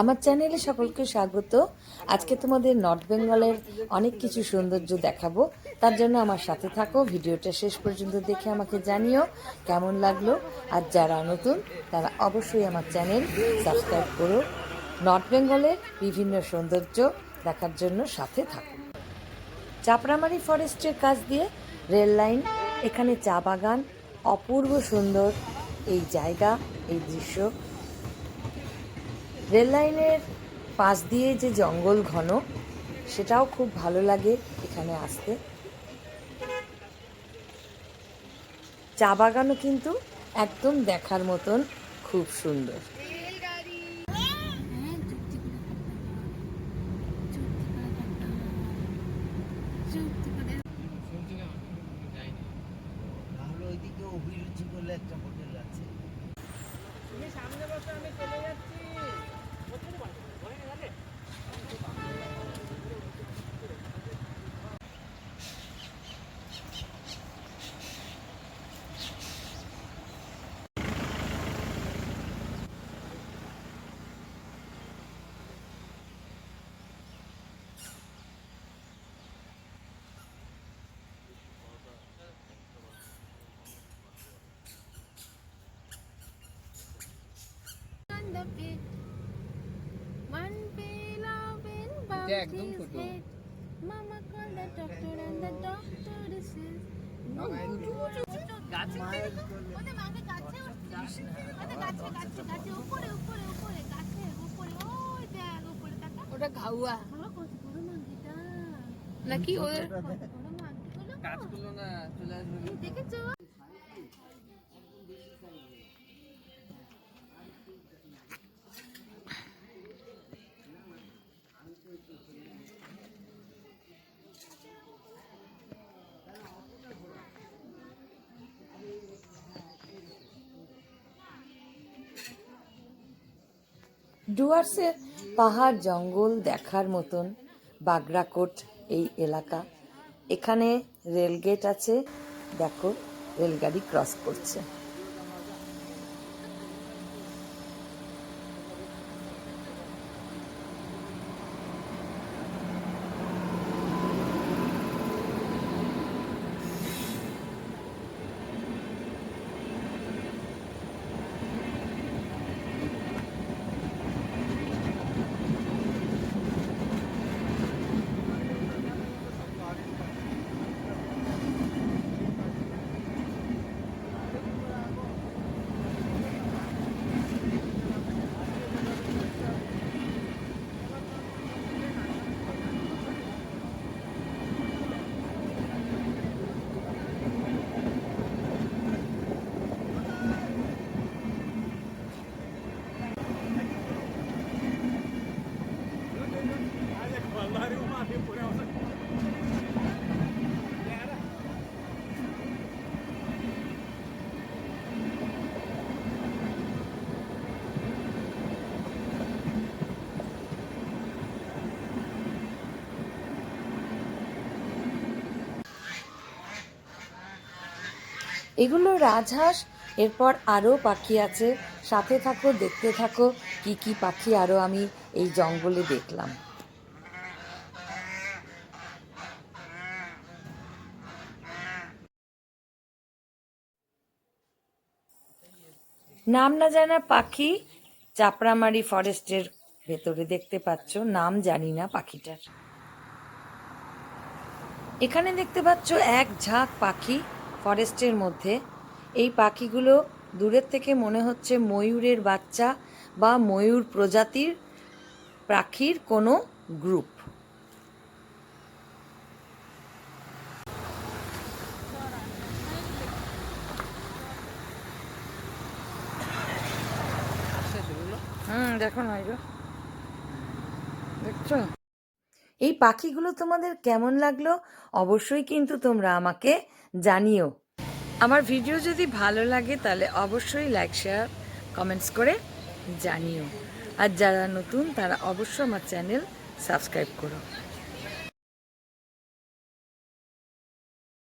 আমার চ্যানেলে সকলকে স্বাগত। আজকে তোমাদের নর্থ বেঙ্গলের অনেক কিছু সৌন্দর্য দেখাবো। তার জন্য আমার সাথে থাকো, ভিডিওটা শেষ পর্যন্ত দেখে আমাকে জানিও কেমন লাগল। আর যারা নতুন, তারা অবশ্যই আমার চ্যানেল সাবস্ক্রাইব করো। নর্থ বেঙ্গলের বিভিন্ন সৌন্দর্য দেখার জন্য সাথে থাকো। চাপড়ামারি ফরেস্টের কাছ দিয়ে রেল লাইন, এখানে চা বাগান, অপূর্ব সুন্দর এই জায়গা, এই দৃশ্য। রেল লাইনের পাশ দিয়ে যে জঙ্গল ঘন সেটাও খুব ভালো লাগে এখানে আসতে। চা বাগানও কিন্তু একদম দেখার মতন খুব সুন্দর। তাহলে ওইদিকে অভিরুচি বলে একটা হোটেল আছে। on the pit. One pail of in এটা his head. Mama called the doctor and the doctor says no. মায়ের ওদের মাকে গাছে উঠছে। ওদের গাছে গাছে গাছে উপরে উপরে উপরে গাছে উপরে ওই দেখ উপরে তাকা ওটা ঘাউয়া বাবা কত বড় মাগিটা নাকি ওদের কত বড় মাগিগুলো কাজগুলো না চলে আসবে দেখেছ ডুয়ার্সের পাহাড় জঙ্গল দেখার মতন বাগরাকোট এই এলাকা। এখানে রেলগেট আছে। দেখো, রেলগাড়ি ক্রস করছে। এগুলো রাজহাঁস। এরপর আরও পাখি আছে। সাথে থাকো, দেখতে থাকো, কি কি পাখি আরও আমি এই জঙ্গলে দেখলাম। নাম না জানা পাখি চাপড়ামারি ফরেস্টের ভেতরে দেখতে পাচ্ছ। নাম জানি না পাখিটার। এখানে দেখতে পাচ্ছ এক ঝাঁক পাখি। ফরেস্টের মধ্যে এই পাখিগুলো দূরের থেকে মনে হচ্ছে ময়ূরের বাচ্চা বা ময়ূর প্রজাতির পাখির কোনো গ্রুপ। হুম দেখো না দেখছ? এই পাখিগুলো তোমাদের কেমন লাগল? অবশ্যই কিন্তু তোমরা আমাকে জানিও। আমার ভিডিও যদি ভালো লাগে তাহলে অবশ্যই লাইক শেয়ার কমেন্টস করে জানিও। আর যারা নতুন তারা অবশ্যই আমার চ্যানেল সাবস্ক্রাইব করো।